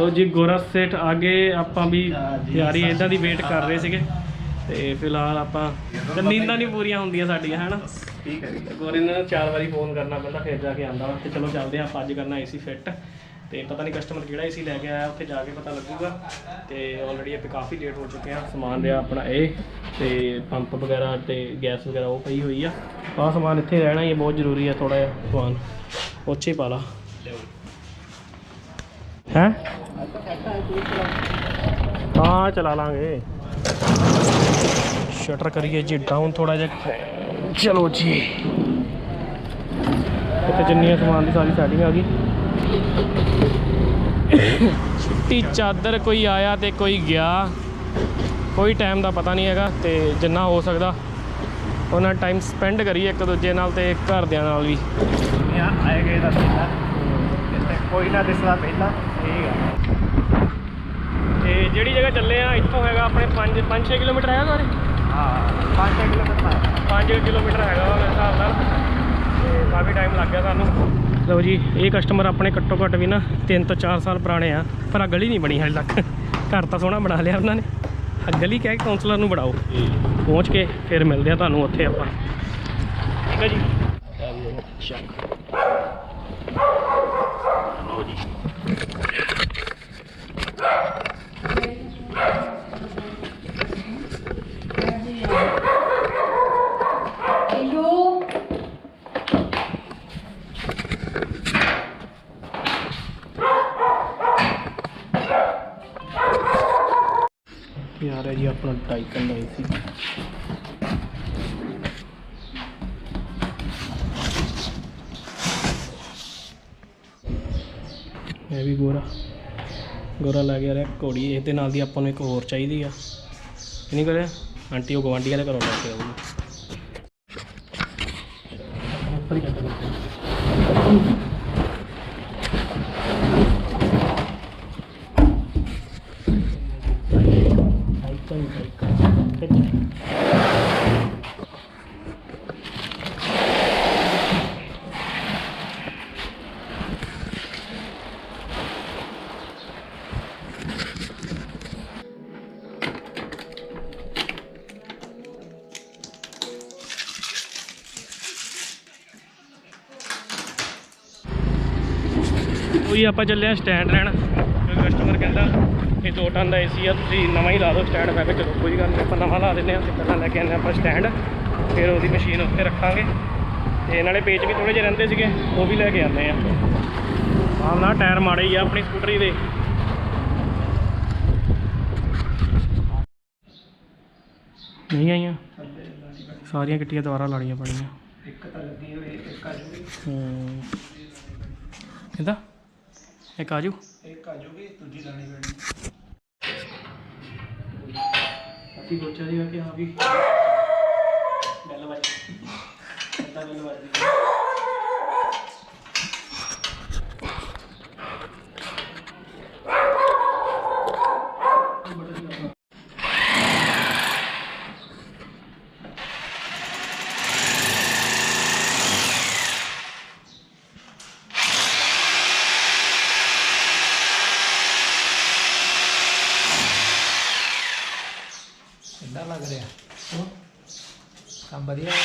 ਲੋ ਜੀ ਗੋਰਾ ਸੇਠ ਆਗੇ ਆਪਾਂ ਵੀ ਤਿਆਰੀ ਇਦਾਂ ਦੀ ਵੇਟ ਕਰ ਰਹੇ ਸੀਗੇ। ਤੇ ਫਿਲਹਾਲ ਆਪਾਂ ਤੇ ਨੀਂਦਾਂ ਨਹੀਂ ਪੂਰੀਆਂ ਹੁੰਦੀਆਂ ਸਾਡੀਆਂ ਹਨਾ? ਠੀਕ ਹੈ ਗੋਰੇ ਨੇ ਚਾਰ ਵਾਰੀ ਫੋਨ ਕਰਨਾ ਪੈਂਦਾ ਫਿਰ ਜਾ ਕੇ ਆਂਦਾ ਤੇ ਚਲੋ ਚੱਲਦੇ ਆ ਆਪਾਂ ਅੱਜ ਕਰਨਾ ਏਸੀ ਫਿੱਟ ਤੇ ਪਤਾ ਨਹੀਂ ਕਸਟਮਰ ਕਿਹੜਾ ਏਸੀ ਲੈ ਕੇ ਆਇਆ ਉੱਥੇ ਜਾ ਕੇ ਪਤਾ ਲੱਗੂਗਾ। ਤੇ ਆਲਰੇਡੀ ਆਪਾਂ ਕਾਫੀ ਲੇਟ ਹੋ ਚੁੱਕੇ ਆ। ਸਮਾਨ ਰਿਹਾ ਆਪਣਾ ਇਹ ਤੇ ਪੰਪ ਵਗੈਰਾ ਤੇ ਗੈਸ ਵਗੈਰਾ ਉਹ ਪਈ ਹੋਈ ਆ। ਆਹ ਸਮਾਨ ਇੱਥੇ ਰਹਿਣਾ ਹੀ ਬਹੁਤ ਜ਼ਰੂਰੀ ਆ ਥੋੜਾ ਜਿਹਾ ਸਮਾਨ। ਉੱਚੇ ਪਾ ਲਾ। ਹੈ? ਹਾਂ, ਚਲਾ ਲਾਂਗੇ। ਸ਼ਟਰ ਕਰੀਏ ਜੀ ਡਾਊਨ ਥੋੜਾ ਜਿਹਾ। ਚਲੋ ਜੀ। ਇੱਥੇ ਜਿੰਨੀਆਂ ਸਮਾਨ ਦੀ ਸਾਰੀ ਸੈਟਿੰਗ ਆ ਗਈ। ਚਿੱਟੀ ਚਾਦਰ ਕੋਈ ਆਇਆ ਤੇ ਕੋਈ ਗਿਆ। ਕੋਈ ਟਾਈਮ ਦਾ ਪਤਾ ਨਹੀਂ ਹੈਗਾ ਤੇ ਜਿੰਨਾ ਹੋ ਸਕਦਾ, ਉਹਨਾਂ ਟਾਈਮ ਸਪੈਂਡ ਕਰੀਏ ਇੱਕ ਦੂਜੇ ਨਾਲ ਤੇ ਘਰਦਿਆਂ ਨਾਲ ਵੀ। ਆਏ ਗਏ ਦਾ ਕੋਈ ਨਾ ਦਿਸਦਾ ਪਹਿਲਾਂ, ਠੀਕ ਹੈ ਜਿਹੜੀ ਜਗ੍ਹਾ ਚੱਲੇ ਆ ਇੱਥੋਂ ਹੈਗਾ ਆਪਣੇ 5 5-6 ਕਿਲੋਮੀਟਰ ਹੈਗਾ ਸਾਰੇ? ਹਾਂ 5 ਕਿਲੋਮੀਟਰ 5 ਕਿਲੋਮੀਟਰ ਹੈਗਾ ਵਾ ਮੇਰੇ ਹਿਸਾਬ ਨਾਲ। ਤੇ ਕਾਫੀ ਟਾਈਮ ਲੱਗ ਗਿਆ ਸਾਨੂੰ। ਲਓ ਜੀ ਇਹ ਕਸਟਮਰ ਆਪਣੇ ਘੱਟੋ ਘੱਟ ਵੀ ਨਾ 3 ਤੋਂ 4 ਸਾਲ ਪੁਰਾਣੇ ਆ ਪਰ ਆ ਗਲੀ ਨਹੀਂ ਬਣੀ ਹਾਲੇ ਤੱਕ। ਘਰ ਤਾਂ ਸੋਹਣਾ ਬਣਾ ਲਿਆ ਉਹਨਾਂ ਨੇ। ਆ ਗਲੀ ਕਹਿ ਕੇ ਕਾਉਂਸਲਰ ਨੂੰ ਬਣਾਓ ਪਹੁੰਚ ਕੇ ਫਿਰ ਮਿਲਦੇ ਆ ਤੁਹਾਨੂੰ ਉੱਥੇ ਆਪਾਂ। ਠੀਕ ਹੈ ਜੀ। ਚੱਕ ਲਓ ਜੀ। ਯਾਰ ਹੈ ਜੀ ਆਪਣਾ ਟਾਈਕਨ ਦਾ ਸੀ। ਇਹ ਵੀ ਗੋਰਾ ਗੋਰਾ ਲੱਗ ਗਿਆ ਰਿਹਾ ਘੋੜੀ, ਇਹਦੇ ਨਾਲ ਦੀ ਆਪਾਂ ਨੂੰ ਇੱਕ ਹੋਰ ਚਾਹੀਦੀ ਆ। ਇਹ ਨਹੀਂ ਕਰਿਆ? ਆਂਟੀ ਉਹ ਗਵਾਂਢੀਆਂ ਦੇ ਘਰੋਂ ਲੈ ਕੇ ਆਊਗੀ। ਉਹੀ ਆਪਾਂ ਚੱਲੇ ਆ ਸਟੈਂਡ ਲੈਣ। ਕੋਈ ਕਸਟਮਰ ਕਹਿੰਦਾ ਇਹ ਦੋ ਟਨ ਦਾ ਏਸੀ ਆ ਤੁਸੀਂ ਨਵਾਂ ਹੀ ਲਾ ਦਿਓ ਸਟੈਂਡ ਮੈਂ ਕਿਹਾ ਚਲੋ ਕੋਈ ਗੱਲ ਨਹੀਂ ਆਪਾਂ ਨਵਾਂ ਲਾ ਦਿੰਦੇ ਆ ਤੇ ਪਹਿਲਾਂ ਲੈ ਕੇ ਆਉਂਦੇ ਆਪਾਂ ਸਟੈਂਡ ਫਿਰ ਉਹਦੀ ਮਸ਼ੀਨ ਉੱਤੇ ਰੱਖਾਂਗੇ। ਤੇ ਨਾਲੇ ਪੇਚ ਵੀ ਥੋੜੇ ਜਿਹੇ ਰਹਿੰਦੇ ਸੀਗੇ ਉਹ ਵੀ ਲੈ ਕੇ ਆਉਂਦੇ ਆ ਆਹ ਨਾ ਟਾਇਰ ਮਾੜੇ ਹੀ ਆ ਆਪਣੀ ਸਕੂਟਰੀ ਦੇ। ਨਹੀਂ ਆਈਆਂ? ਸਾਰੀਆਂ ਕਿੱਟੀਆਂ ਦੁਬਾਰਾ ਲਾਣੀਆਂ ਪੈਣੀਆਂ ਇੱਕ ਤਾਂ ਲੱਗੀ ਹੋਈ ਇੱਕ ਆ ਜੂਗੀ। ਹੂੰ। ਇਹਦਾ? ਇੱਕ ਆਜੂ ਇੱਕ ਆ ਜੂਗੀ ਦੂਜੀ ਲਾਣੀ ਪੈਣੀ। ਅਸੀਂ ਸੋਚਿਆ ਸੀਗਾ ਕਿ ਹਾਂ ਵੀ ਬੈਲ ਵੱਜ ਅੱਧਾ ਬੈਲ ਵੱਜ ਗਈ ਕਿੰਨਾ ਲੱਗ ਰਿਹਾ ਕੰਮ ਵਧੀਆ ਹੋ।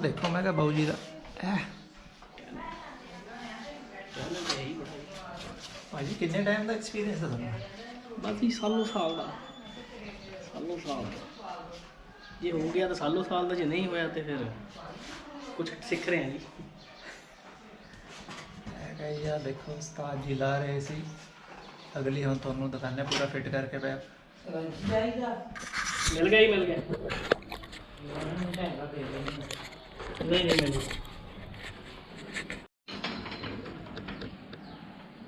ਦੇਖੋ, ਮੈਂ ਕਿਹਾ ਬਾਊ ਜੀ ਦਾ। ਭਾਜੀ, ਕਿੰਨੇ ਟਾਈਮ ਦਾ ਐਕਸਪੀਰੀਅੰਸ ਹੈ ਤੁਹਾਨੂੰ? ਬਸ ਹੀ ਸਾਲੋ ਸਾਲ ਦਾ। ਸਾਲੋ ਸਾਲ ਜੇ ਹੋ ਗਿਆ ਤਾਂ ਸਾਲੋ ਸਾਲ ਦਾ, ਜੇ ਨਹੀਂ ਹੋਇਆ ਤੇ ਫਿਰ ਕੁਝ ਸਿੱਖ ਰਹੇ ਹਾਂ ਜੀ। ਮੈਂ ਕਿਹਾ ਯਾਰ ਦੇਖੋ ਉਸਤਾਦ ਜੀ ਲਾ ਰਹੇ ਸੀ। ਅਗਲੀ ਹੁਣ ਤੁਹਾਨੂੰ ਦਿਖਾਣੇ ਪੂਰਾ ਫਿੱਟ ਕਰਕੇ ਬੈਗ ਮਿਲ ਗਿਆ ਹੀ ਮਿਲ ਗਿਆ। ਨਹੀਂ ਨਹੀਂ ਨਹੀਂ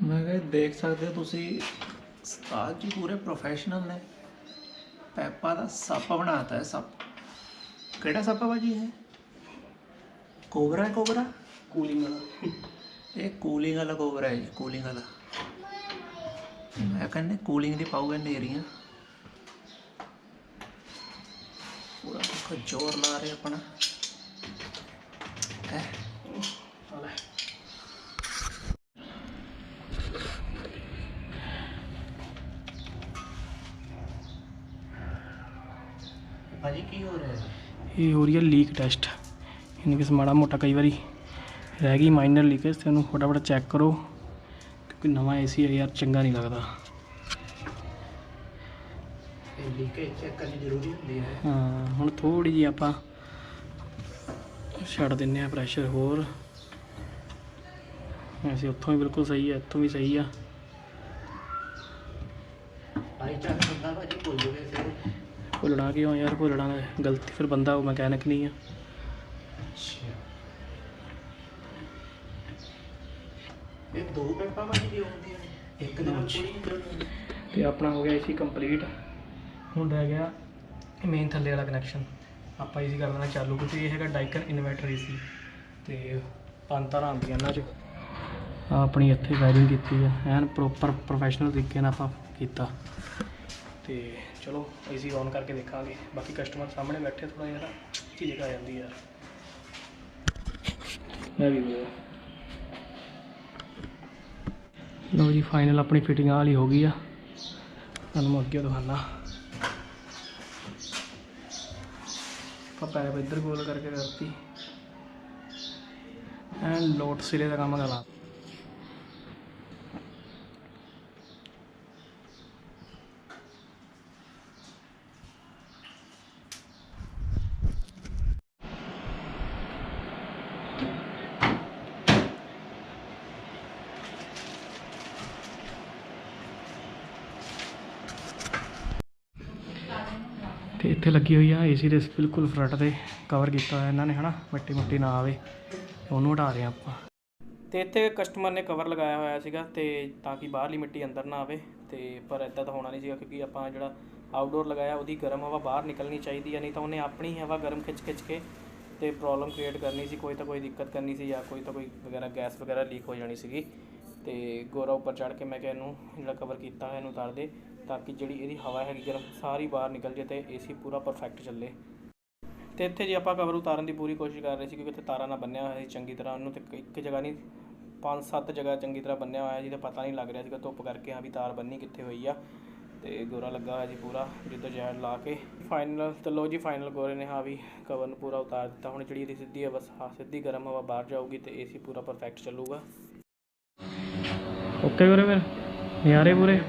ਮੈਂ ਕਿਹਾ ਦੇਖ ਸਕਦੇ ਹੋ ਤੁਸੀਂ ਉਸਤਾਦ ਜੀ ਪੂਰੇ ਪ੍ਰੋਫੈਸ਼ਨਲ ਨੇ। ਪੈਪਾ ਦਾ ਸੱਪ ਬਣਾਤਾ ਹੈ ਸੱਪ। ਕਿਹੜਾ ਸੱਪ ਹੈ ਭਾਜੀ ਇਹ? ਕੋਬਰਾ ਹੈ ਕੋਬਰਾ? ਕੂਲਿੰਗ ਵਾਲਾ। ਇਹ ਕੂਲਿੰਗ ਵਾਲਾ ਕੋਬਰਾ ਹੈ ਜੀ ਕੂਲਿੰਗ ਵਾਲਾ। ਮੈਂ ਕਹਿੰਦੇ ਕੂਲਿੰਗ ਦੀ ਪਾਊਗਾ ਨੇਰੀਆਂ ਦੇਖੋ, ਜ਼ੋਰ ਲਾ ਰਹੇ ਆਪਣਾ। ਹੈ। ਭਾਜੀ, ਕੀ ਹੋ ਰਿਹਾ ਹੈ? ਇਹ ਹੋ ਰਹੀ ਹੈ ਲੀਕ ਟੈਸਟ ਯਾਨੀ ਕਿ ਮਾੜਾ ਮੋਟਾ ਕਈ ਵਾਰੀ ਰਹਿ ਗਈ ਮਾਈਨਰ ਲੀਕੇਜ ਤੇ ਉਹਨੂੰ ਫਟਾਫਟ ਚੈੱਕ ਕਰੋ ਕਿਉਂਕਿ ਨਵਾਂ ਏਸੀ ਹੈ ਯਾਰ ਚੰਗਾ ਨਹੀਂ ਲੱਗਦਾ। ਲੀਕੇਜ ਚੈੱਕ ਕਰਨੀ ਜ਼ਰੂਰੀ ਹੁੰਦੀ ਹੈ। ਹਾਂ ਹੁਣ ਥੋੜੀ ਜੀ ਆਪਾਂ ਛੱਡ ਦਿੰਨੇ ਆ ਪ੍ਰੈਸ਼ਰ ਹੋਰ। ਐਸੇ ਉੱਥੋਂ ਵੀ ਬਿਲਕੁਲ ਸਹੀ ਹੈ ਇੱਥੋਂ ਵੀ ਸਹੀ ਆ। ਭਾਜੀ ਭੁੱਲ ਫਿਰ। ਭੁੱਲਣਾ ਕਿਉਂ ਯਾਰ ਭੁੱਲਣਾ ਗਲਤੀ ਫਿਰ ਬੰਦਾ ਉਹ ਮਕੈਨਿਕ ਨਹੀਂ ਆ। ਅੱਛਾ। ਇਹ ਦੋ ਪੈਪਾਂ ਭਾਜੀ ਦੀ ਹੁੰਦੀਆਂ ਨੇ। ਇੱਕ ਦੇ ਨਾਲ ਨਹੀਂ ਚੱਲਦੀ ਤੇ ਆਪਣਾ ਹੋ ਗਿਆ ਏਸੀ ਕੰਪਲੀਟ ਹੁਣ ਰਹਿ ਗਿਆ ਮੇਨ ਥੱਲੇ ਵਾਲਾ ਕਨੈਕਸ਼ਨ ਆਪਾਂ ਏਸੀ ਕਰ ਦੇਣਾ ਚਾਲੂ ਕਿਉਂਕਿ ਇਹ ਹੈਗਾ ਡਾਈਕਨ ਇਨਵਰਟਰ ਏਸੀ ਤੇ ਪੰਜ ਤਾਰਾਂ ਆਉਂਦੀਆਂ ਇਹਨਾਂ 'ਚ। ਆਪਣੀ ਇੱਥੇ ਵਾਇਰਿੰਗ ਕੀਤੀ ਆ। ਐਨ ਪ੍ਰੋਪਰ ਪ੍ਰੋਫੈਸ਼ਨਲ ਤਰੀਕੇ ਨਾਲ ਆਪਾਂ ਕੀਤਾ। ਤੇ ਚਲੋ ਏਸੀ ਔਨ ਕਰਕੇ ਦੇਖਾਂਗੇ। ਬਾਕੀ ਕਸਟਮਰ ਸਾਹਮਣੇ ਬੈਠੇ ਥੋੜਾ ਜਿਹਾ ਝਿਜਕ ਆ ਜਾਂਦੀ ਯਾਰ। ਮੈਂ ਵੀ ਬੋਲ ਲਓ ਜੀ ਫਾਈਨਲ ਆਪਣੀ ਫਿਟਿੰਗ ਵਾਲੀ ਹੋ ਗਈ ਆ। ਤੁਹਾਨੂੰ ਅੱਗੇ ਦਿਖਾਣਾ ਆਪਾਂ ਪੈਪ ਇੱਧਰ ਗੋਲ ਕਰਕੇ ਕਰਤੀ। ਐਨ ਲੋਟ ਸਿਰੇ ਦਾ ਕੰਮ ਕਰਾ ਇੱਥੇ ਲੱਗੀ ਹੋਈ ਆ ਏਸੀ ਦੇ ਬਿਲਕੁਲ ਫਰੰਟ ਤੇ ਕਵਰ ਕੀਤਾ ਹੋਇਆ ਇਹਨਾਂ ਨੇ, ਹਨਾ? ਮਿੱਟੀ ਮਿੱਟੀ ਨਾ ਆਵੇ ਉਹਨੂੰ ਹਟਾ ਰਹੇ ਆ ਆਪਾਂ। ਤੇ ਇੱਥੇ ਕਸਟਮਰ ਨੇ ਕਵਰ ਲਗਾਇਆ ਹੋਇਆ ਸੀਗਾ, ਤੇ ਤਾਂ ਕਿ ਬਾਹਰਲੀ ਮਿੱਟੀ ਅੰਦਰ ਨਾ ਆਵੇ, ਤੇ ਪਰ ਇਦਾਂ ਤਾਂ ਹੋਣਾ ਨਹੀਂ ਸੀਗਾ, ਕਿਉਂਕਿ ਆਪਾਂ ਜਿਹੜਾ ਆਊਟਡੋਰ ਲਗਾਇਆ, ਉਹਦੀ ਗਰਮ ਹਵਾ ਬਾਹਰ ਨਿਕਲਣੀ ਚਾਹੀਦੀ ਹੈ ਨਹੀਂ ਤਾਂ ਉਹਨੇ ਆਪਣੀ ਹਵਾ ਗਰਮ ਖਿੱਚ ਖਿੱਚ ਕੇ ਤੇ ਪ੍ਰੋਬਲਮ ਕ੍ਰੀਏਟ ਕਰਨੀ ਸੀ, ਕੋਈ ਤਾਂ ਕੋਈ ਦਿੱਕਤ ਕਰਨੀ ਸੀ, ਜਾਂ ਕੋਈ ਤਾਂ ਕੋਈ ਵਗੈਰਾ ਗੈਸ ਵਗੈਰਾ ਲੀਕ ਹੋ ਜਾਣੀ ਸੀਗੀ। ਤੇ ਗੋਰਾ ਉੱਪਰ ਚੜ ਕੇ ਮੈਂ ਕਿਹਾ ਇਹਨੂੰ ਜਿਹੜਾ ਕਵਰ ਕੀਤਾ ਹੋਇਆ, ਇਹਨੂੰ ਉਤਾਰ ਦੇ। ਤਾਂ ਕਿ ਜਿਹੜੀ ਇਹਦੀ ਹਵਾ ਹੈਗੀ ਗਰਮ ਸਾਰੀ ਬਾਹਰ ਨਿਕਲ ਜੇ ਤੇ ਏਸੀ ਪੂਰਾ ਪਰਫੈਕਟ ਚੱਲੇ। ਤੇ ਇੱਥੇ ਜੇ ਆਪਾਂ ਕਵਰ ਉਤਾਰਨ ਦੀ ਪੂਰੀ ਕੋਸ਼ਿਸ਼ ਕਰ ਰਹੇ ਸੀ ਕਿਉਂਕਿ ਇੱਥੇ ਤਾਰਾਂ ਨਾਲ ਬੰਨਿਆ ਹੋਇਆ ਸੀ ਚੰਗੀ ਤਰ੍ਹਾਂ। ਉਹਨੂੰ ਤੇ ਇੱਕ ਜਗ੍ਹਾ ਨਹੀਂ, ਪੰਜ ਸੱਤ ਜਗ੍ਹਾ ਚੰਗੀ ਤਰ੍ਹਾਂ ਬੰਨਿਆ ਹੋਇਆ ਜਿਹਦਾ ਪਤਾ ਨਹੀਂ ਲੱਗ ਰਿਹਾ ਸੀਗਾ ਧੁੱਪ ਕਰਕੇ ਹਾਂ ਵੀ ਤਾਰ ਬੰਨੀ ਕਿੱਥੇ ਹੋਈ ਆ। ਤੇ ਗੋਰਾ ਲੱਗਾ ਹੋਇਆ ਜੀ ਪੂਰਾ, ਜਿੱਦਾਂ ਜੈਡ ਲਾ ਕੇ। ਫਾਈਨਲ ਤੇ ਲੋ ਜੀ ਫਾਈਨਲ ਗੋਰੇ ਨੇ ਹਾਂ ਵੀ ਕਵਰ ਨੂੰ ਪੂਰਾ ਉਤਾਰ ਦਿੱਤਾ। ਹੁਣ ਜਿਹੜੀ ਇਹਦੀ ਸਿੱਧੀ ਹਵਾ, ਹਾਂ, ਸਿੱਧੀ ਗਰਮ ਹਵਾ ਬਾਹਰ ਜਾਊਗੀ ਤੇ ਏਸੀ ਪੂਰਾ ਪਰਫੈਕਟ ਚੱਲੂਗਾ। ਓਕੇ ਗੋਰੇ ਫਿਰ? ਨਿਆਰੇ ਪੂਰੇ?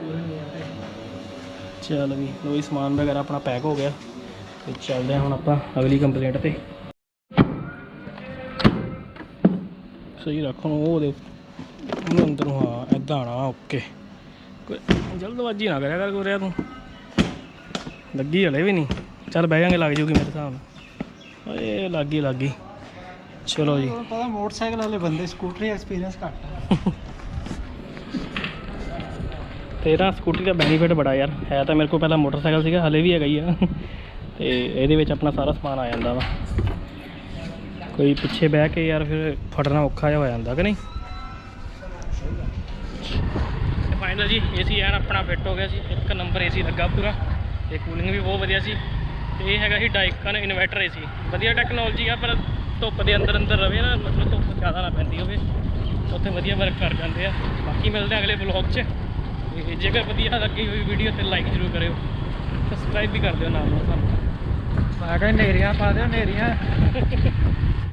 ਚੱਲ ਵੀ ਲੋਈ ਸਮਾਨ ਵਗੈਰਾ ਆਪਣਾ ਪੈਕ ਹੋ ਗਿਆ ਤੇ ਚੱਲਦੇ ਹਾਂ ਹੁਣ ਆਪਾਂ ਅਗਲੀ ਕੰਪਲੇਂਟ ਤੇ। ਸਹੀ ਰੱਖੋ ਉਹ ਦੇ ਉਹਨੂੰ ਅੰਦਰੋਂ ਹਾਂ ਐਦਾਂ ਨਾ ਓਕੇ ਜਲਦਬਾਜੀ ਨਾ ਕਰਿਆ ਕਰ ਗੋਰਿਆ ਤੂੰ। ਲੱਗੀ ਹਲੇ ਵੀ ਨਹੀਂ। ਚੱਲ ਬਹਿ ਜਾਾਂਗੇ ਲੱਗ ਜੂਗੀ ਮੇਰੇ ਹਿਸਾਬ ਨਾਲ। ਓਏ ਲੱਗੀ ਲੱਗੀ ਚਲੋ ਜੀ। ਪਤਾ ਮੋਟਰਸਾਈਕਲ ਵਾਲੇ ਬੰਦੇ ਸਕੂਟਰੀ ਐਕਸਪੀਰੀਅੰਸ ਘੱਟ ਹੈ ਇਹਦਾ ਸਕੂਟਰੀ ਦਾ ਬੈਨੀਫਿਟ ਬੜਾ ਯਾਰ। ਹੈ ਤਾਂ ਮੇਰੇ ਕੋਲ ਪਹਿਲਾਂ ਮੋਟਰਸਾਈਕਲ ਸੀਗਾ, ਹਲੇ ਵੀ ਹੈਗਾ ਹੀ ਆ। ਤੇ ਇਹਦੇ ਵਿੱਚ ਆਪਣਾ ਸਾਰਾ ਸਮਾਨ ਆ ਜਾਂਦਾ ਵਾ। ਕੋਈ ਪਿੱਛੇ ਬਹਿ ਕੇ ਯਾਰ ਫਿਰ ਫੜਨਾ ਔਖਾ ਜਿਹਾ ਹੋ ਜਾਂਦਾ ਕਿ ਨਹੀਂ? ਫਾਈਨਲ ਜੀ ਏਸੀ ਐਨ ਆਪਣਾ ਫਿੱਟ ਹੋ ਗਿਆ ਸੀ। ਇੱਕ ਨੰਬਰ ਏਸੀ ਲੱਗਾ ਪੂਰਾ। ਤੇ ਕੂਲਿੰਗ ਵੀ ਬਹੁਤ ਵਧੀਆ ਸੀ। ਤੇ ਇਹ ਹੈਗਾ ਸੀ ਡਾਈਕਨ ਇਨਵਰਟਰ ਏਸੀ ਵਧੀਆ ਟੈਕਨੋਲੋਜੀ ਆ, ਪਰ ਧੁੱਪ ਦੇ ਅੰਦਰ ਅੰਦਰ ਰਵੇ ਨਾ, ਮਤਲਬ ਧੁੱਪ ਜ਼ਿਆਦਾ ਨਾ ਪੈਂਦੀ ਹੋਵੇ। ਉੱਥੇ ਵਧੀਆ ਵਰਕ ਕਰ ਜਾਂਦੇ ਆ। ਬਾਕੀ ਮਿਲਦੇ ਅਗਲੇ ਬਲੌਗ 'ਚ। ਤੇ ਜੇਕਰ ਵਧੀਆ ਲੱਗੀ ਹੋਈ ਵੀਡੀਓ ਤੇ ਲਾਈਕ ਜ਼ਰੂਰ ਕਰਿਓ। ਸਬਸਕ੍ਰਾਈਬ ਵੀ ਕਰ ਦਿਓ ਨਾਲ ਨਾਲ ਸਾਨੂੰ। ਮੈਂ ਕਹਿੰਦਾ ਨੇਰੀਆਂ ਪਾ ਦਿਓ ਨੇਰੀਆਂ